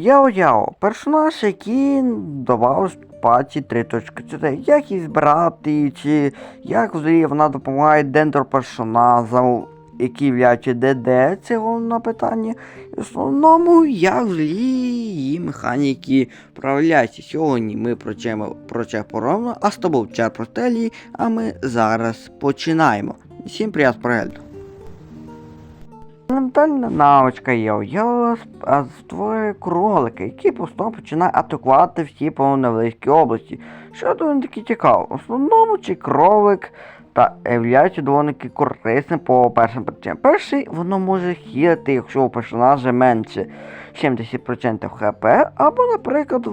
Яо-Яо, персонаж, який давав паті 3.4, як її збирати, чи як взагалі вона допомагає дендро персонажам, які являються ДД, це головне питання. І в основному, як взагалі її механіки проявляються. Сьогодні ми прочемо про це поровно, а з тобою Чар Протелі, а ми зараз починаємо. Всім приємного перегляду. Елементальна навичка є. Я створюю кролики, які просто починають атакувати всі по невеличкій області. Що доволі таки цікаво. В основному цей кролик та являється доволі корисним по першим причинам. Перший, воно може хілити, якщо у персонажа менше 70% хп, або, наприклад,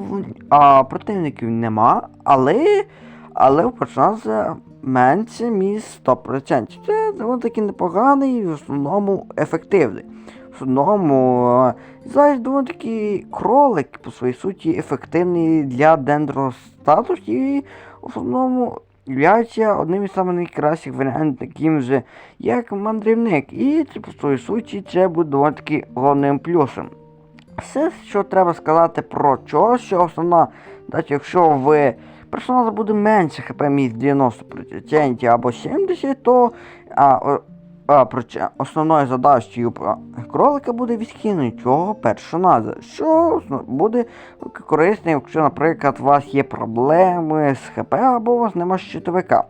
а, противників нема, але, але у персонажа менше ніж 100%. Це доволі таки непоганий і в основному ефективний. В основному е, зараз доволі таки кролик по своїй суті ефективний для дендростатусу і в основному являється одним із найкращих варіантів, таким же, як мандрівник. І це, по своїй суті це буде доволі таки головним плюсом. Все, що треба сказати про чого, що основна, навіть якщо ви персонажа буде менше хп між 90% або 70%, то а, а, основною задачею кролика буде відхилення цього персонажа, що буде корисно, якщо, наприклад, у вас є проблеми з ХП або у вас немає щитовика.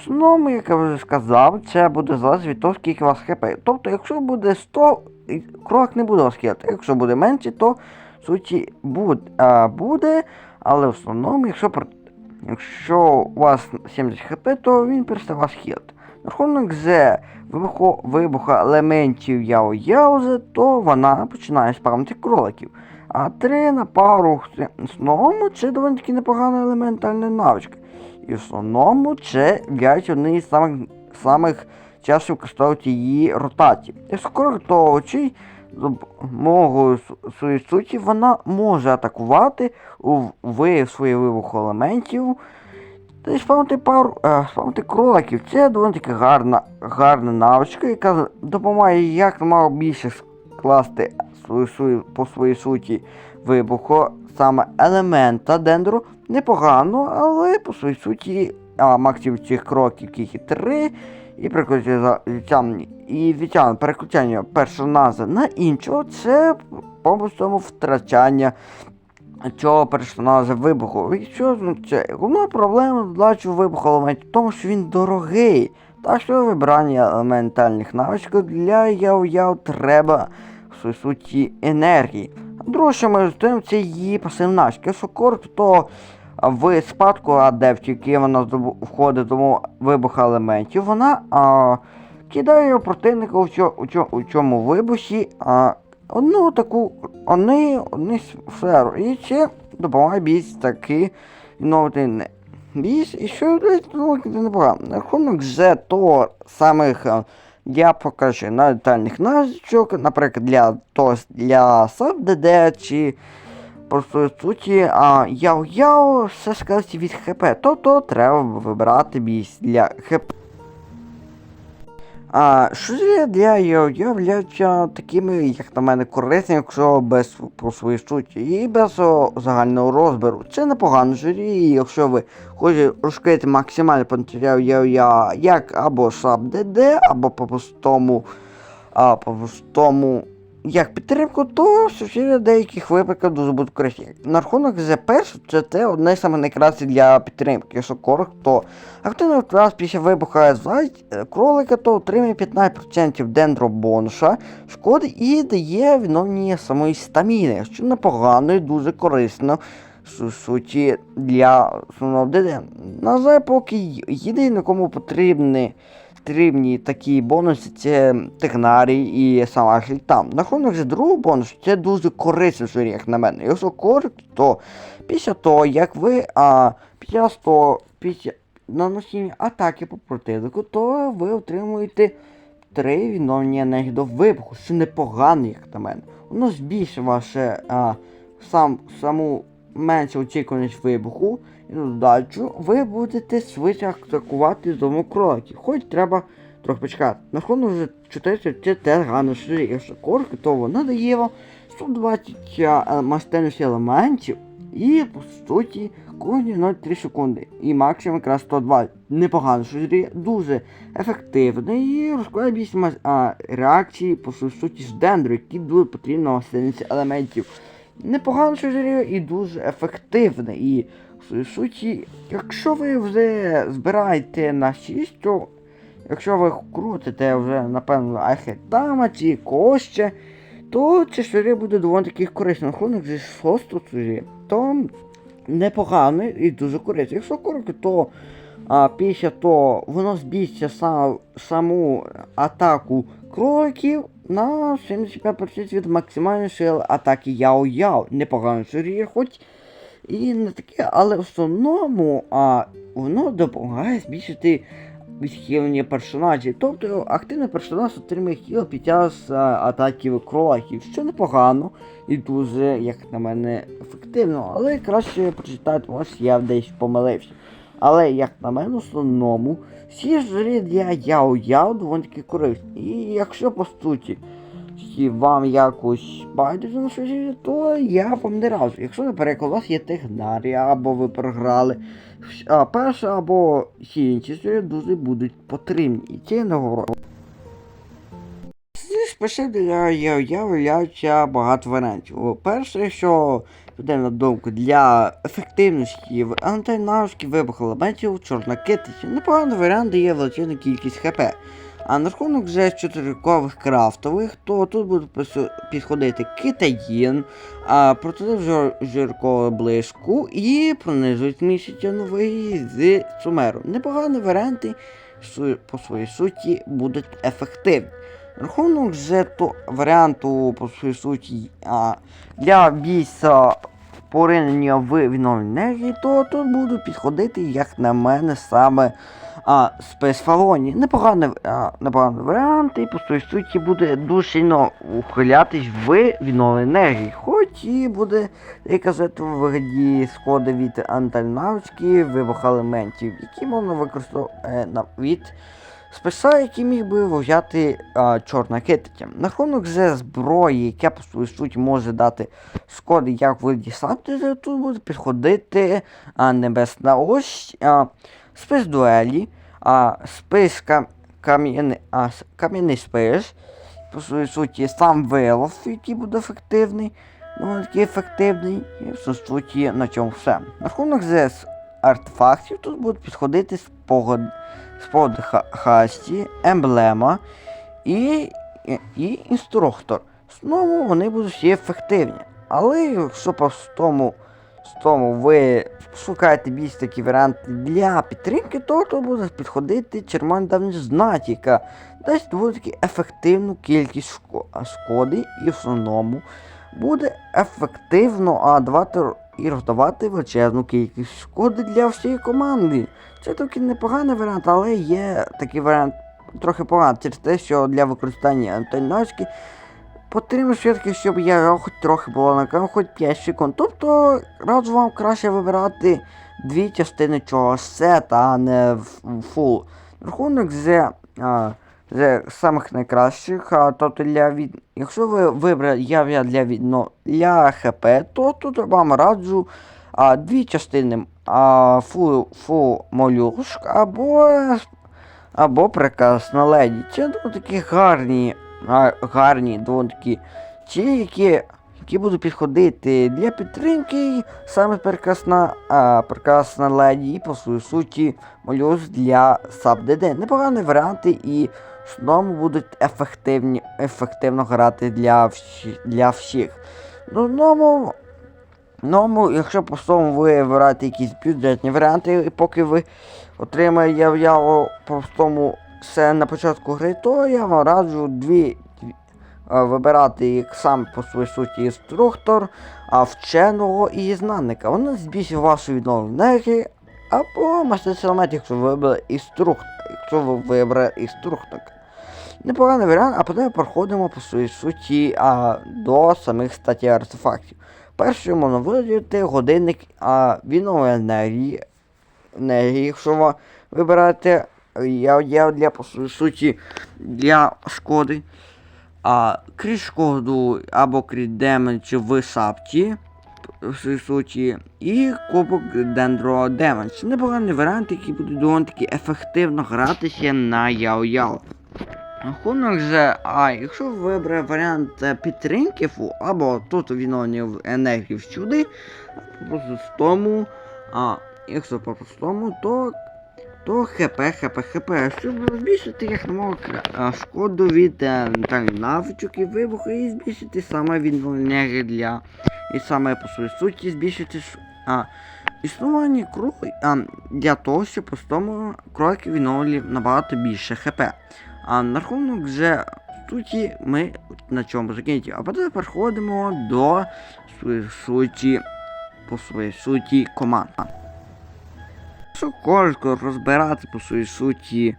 Основному, як я вже сказав, це буде залежати від того, скільки у вас хп. Тобто, якщо буде 100, і кролик не буде вас хілити. Якщо буде менше, то в суті буде, а, буде але в основному, якщо, якщо у вас 70 хп, то він перестає вас. На рахунок з вибуху, елементів Яо Яузе, то вона починає спавнити кроликів. А 3 на пару в основному це доволі таки непогана елементальна навичка. І в основному це являється одним із самих, самих часів використовувати її ротації. Якщо коротовичий, з допомогою своєї суті, вона може атакувати у вияв своїх вибуху елементів. Та спавнити пару, е, спавнити кроликів. Це доволі таки гарна, гарна навичка, яка допомагає якомога більше скласти свою, по своїй суті вибуху саме елемента дендру. Непогано, але по своїй суті а, максимум цих кроків і три. І і відтягнення переключення персонажа на іншого, це повністю втрачання цього персонажа вибуху. І що це? Головна проблема здачу вибуху елементів в тому, що він дорогий. Так що вибрання елементальних навичок для яв-яв треба в суті енергії. Друге, що ми розуміємо, це її пасивна. Якщо коротко, то в спадку адепт, який вона входить до вибуху елементів, вона а, кидає противника у, цьо, у, цьо, у цьому вибухі а, одну таку одні, одні сферу. І це допомагає більш таки відновити більш. І що непогано. На рахунок з того самих я покажу на детальних навичок, наприклад, для того для саб-ДД чи просто суті, а яо-яо все сказати від ХП, тобто треба вибирати бійсь для ХП. А що для яо являються такими, як на мене, корисними, якщо без про свої суті і без о, загального розбору. Це непогано журі, і якщо ви хочете розкрити максимальний потенціал яо як або саб ДД, або по простому, а по простому як підтримку, то сусіди деяких випадків дуже будуть корисні. На рахунок ЗП, це те одне з найкраще для підтримки. Якщо коротко, то активний втрат після вибуха зайць е, кролика, то отримує 15% дендробонуша шкоди і дає відновлення самої стаміни, що непогано і дуже корисно суті для основного ДД. На жаль, поки єдине, кому потрібні потрібні такі бонуси, це Технарій і сама Хільтам. На рахунок же другого бонусу, це дуже корисний журі, як на мене. Якщо коротко, то після того, як ви а, після 100, після наносіння атаки по противнику, то ви отримуєте три відновлення енергії до вибуху, що непогано, як на мене. Воно збільшує ваше а, сам, саму меншу очікуваність вибуху і на додачу ви будете швидше атакувати з дому кроликів. Хоч треба трохи почекати. На рахунок вже 400 це теж гарно шире. Якщо коротко, то вона дає вам 120 е, майстерних елементів і, по суті, кожні 0,3 секунди. І максимум якраз 120. Непогано, жрі дуже ефективно і розкладає більше мас- реакції по суті з дендру, які дуже потрібні на елементів. Непогано, жрі і дуже ефективне. І в суті, якщо ви вже збираєте на 6, то якщо ви крутите вже, напевно, архетама чи когось ще, то це шири буде доволі таки корисно. Рахунок зі 6 шири, то непоганий і дуже корисний. Якщо коротко, то а, після того воно збільшить сам, саму атаку кроликів на 75% від максимальної сили атаки Яо-Яо. Непогано шири, хоч і не таке, але в основному а, воно допомагає збільшити відхилення персонажів. Тобто активний персонаж отримує хіл під час а, атаків кроликів, що непогано і дуже, як на мене, ефективно. Але краще прочитати, ось я десь помилився. Але, як на мене, в основному, всі жрі для Яо-Яо доволі корисні. І якщо по суті і вам якось байдуже на щось, то я вам не раджу. Якщо, наприклад, у вас є технарія, або ви програли, а перша або всі інші дуже будуть потрібні. І це. Зі спешив для я, я багато варіантів. Перше, що піде на думку для ефективності в антинавський вибух елементів чорна китиця. Непоганий варіант дає величезну кількість хп. А на рахунок вже чотирикових крафтових, то тут буде підходити китаїн, а протидив жир, жиркову блиску і пронизують місяця новий з сумеру. Непогані варіанти по своїй суті будуть ефективні. Рахунок же то варіанту по своїй суті а, для бійця поринення в відновлення енергії, то тут буду підходити, як на мене, саме а, спецфалоні. Непоганий, а, непоганий варіант, і по своїй суті буде дуже сильно ухилятись в відновлення енергії. Хоч і буде, як казати, в вигляді сходи від антальнавські вибух елементів, які можна використовувати на від спеса, який міг би а, чорна китиця. На рахунок же зброї, яка по своїй суті може дати шкоди, як в вигляді саптери, тут буде підходити а, небесна ось, а, спис дуелі, а, спис кам, кам'яний, кам'яний спис, по своїй суті, сам вилов, який буде ефективний, ну, такий ефективний, і в суті на цьому все. На рахунок же з артефактів тут будуть підходити спогад спод ха- хасті, емблема і, і, і інструктор. Знову вони будуть всі ефективні. Але якщо по тому, з тому ви шукаєте більш такі варіанти для підтримки, то буде підходити червоний давній знать, яка дасть доволі таки ефективну кількість шко- шкоди і в основному буде ефективно давати і роздавати величезну кількість шкоди для всієї команди. Це таки непоганий варіант, але є такий варіант трохи поганий через те, що для використання антенночки потрібно все-таки, щоб я хоч трохи було на екрані, хоч 5 секунд. Тобто раджу вам краще вибирати дві частини цього сета, а не фул. Рахунок з, з самих найкращих, а, тобто для від... якщо ви вибрали я для відно для ХП, то тут вам раджу а, дві частини а, фу, фу молюшк або, або прекрасна леді. Це доволі такі гарні, гарні, такі ті, які, які будуть підходити для підтримки, саме прекрасна, а, прекрасна леді і по своїй суті молюшк для саб-ДД. Непогані варіанти і основному будуть ефективні, ефективно грати для, всі, для всіх. Ну, одному Ну, якщо по тому ви вибираєте якісь бюджетні варіанти, і поки ви отримаєте яв'яло простому все на початку гри, то я вам раджу дві, дві е, вибирати як сам по своїй суті інструктор, а вченого і знанника. Вони збільшують вашу відновлення або мастер елемент, якщо ви вибрали інструктор, якщо ви вибрали інструктора. Непоганий варіант, а потім переходимо по своїй суті а, до самих статей артефактів. Першою можна виділити годинник а, відновлення енергії. енергії, якщо ви вибираєте я, я для по суті для шкоди. а, крізь шкоду або крізь демедж в сапті в суті, і кубок Dendro Damage. Непоганий варіант, який буде доволі таки ефективно гратися на Яо-Яо. Рахунок же, а якщо вибере варіант е, підтримки або тут відновлення в енергії всюди, по простому, а якщо по простому, то то ХП, ХП, ХП, щоб збільшити як намога шкоду від е, навичок і вибуху і збільшити саме відновлення для і саме по своїй суті збільшити а, існування кролик а, для того, щоб простому кролики відновлювали набагато більше ХП. А на рахунок вже суті ми на чому закінчимо. А потім переходимо до суті по своїй суті команд. Якщо коротко розбирати по своїй суті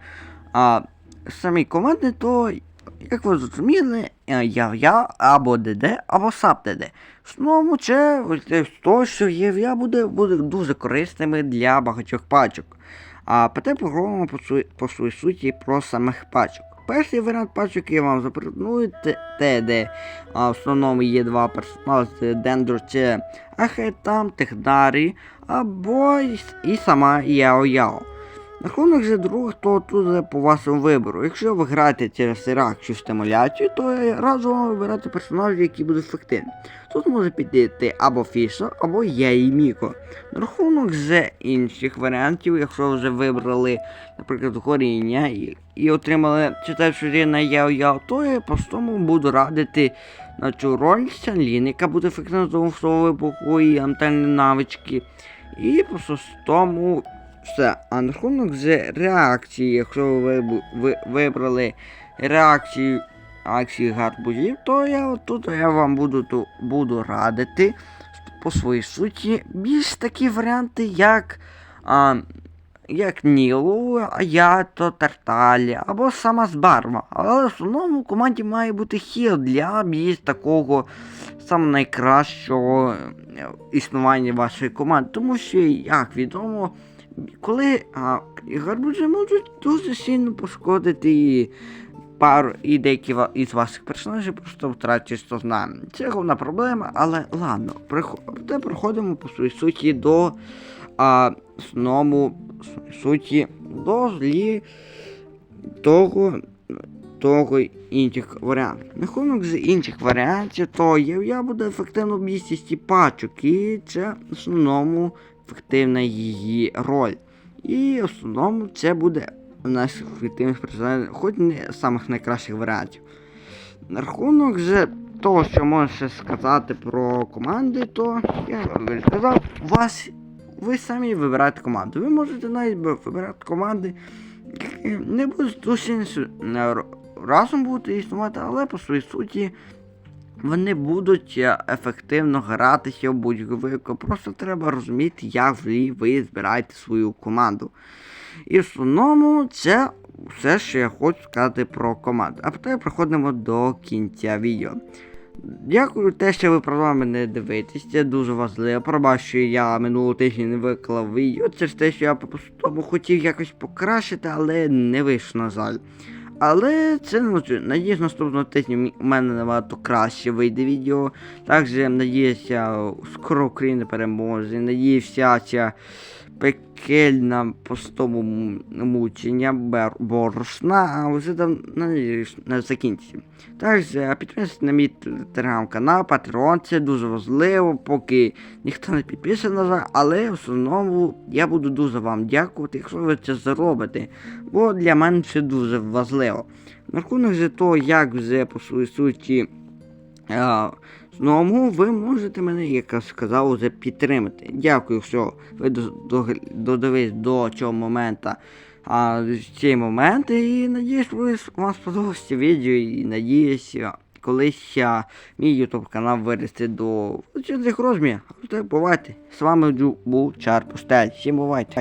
а, самі команди, то як ви зрозуміли, е, я я або ДД, або САП ДД. Основному це то, що є в я буде, буде дуже корисними для багатьох пачок. А проте поговоримо по, по своїй суті про самих пачок. Перший варіант патчу, який вам запропоную, те, де а, в основному є два персонажі, Дендро чи Ахетам, Техдарі, або і, сама Яо Яо. Рахунок же других, то тут вже по вашому вибору. Якщо ви граєте через Ірак чи стимуляцію, то раджу вам вибирати персонажів, які будуть ефективні. Тут може підійти або Фіша, або я і Міко. На рахунок же інших варіантів, якщо вже вибрали, наприклад, горіння і, і отримали читаючи рівня Яо Яо, то я простому буду радити на цю роль Сянлін, яка буде ефективно того вибуху і антенні навички. І просто з тому все. А на рахунок вже реакції, якщо ви, ви вибрали реакцію акції гарбузів, то я тут я вам буду, ту- буду радити по своїй суті більш такі варіанти, як. А, як Нілу, Аято, Тарталі або сама Збарва. Але в основному в команді має бути хіл для більш такого саме найкращого е, існування вашої команди. Тому що, як відомо, коли а, гарбузи можуть дуже сильно пошкодити і пару і деякі із ваших персонажів просто втратять сознання. Це головна проблема, але ладно, проте проходимо по своїй суті до а, основному суті до злі того, того інших варіантів. Рахунок з інших варіантів, то я, буду ефективно в більшості пачок, і це в основному ефективна її роль. І в основному це буде у нас ефективних персонажів, хоч не самих найкращих варіантів. На рахунок же того, що можна сказати про команди, то я вже сказав, у вас ви самі вибираєте команду. Ви можете навіть вибирати команди, які не будуть р- разом бути існувати, але по своїй суті вони будуть е, ефективно гратися в будь-яку вику. Просто треба розуміти, як ви, збираєте свою команду. І в основному це все, що я хочу сказати про команду. А потім переходимо до кінця відео. Дякую те, що ви продовжуєте мене дивитись, це дуже важливо. Пробач, що я минулого тижня не виклав відео. Це ж те, що я по-простому хотів якось покращити, але не вийшло, на жаль. Але це не ну, надіюсь, наступного тижня в мене набагато краще вийде відео. Також надіюся, скоро Україна переможе. Надіюся, ця пекельна постому мучення бер- борошна, а вже надіюсь, не закінчиться. Також підписуйтесь на мій телеграм-канал, Patreon, це дуже важливо, поки ніхто не підписаний, на але в основному я буду дуже вам дякувати, якщо ви це зробите, бо для мене це дуже важливо. На рахунок же того, як вже по своїй суті. Знову ви можете мене, як я сказав, вже підтримати. Дякую, що ви до- до- додивились до цього моменту. А цей момент, і надіюсь, ви вам сподобалось відео, і надіюсь, колись а, мій YouTube канал виросте до цих розмірів. Бувайте. З вами був Чар Пустель. Всім бувайте.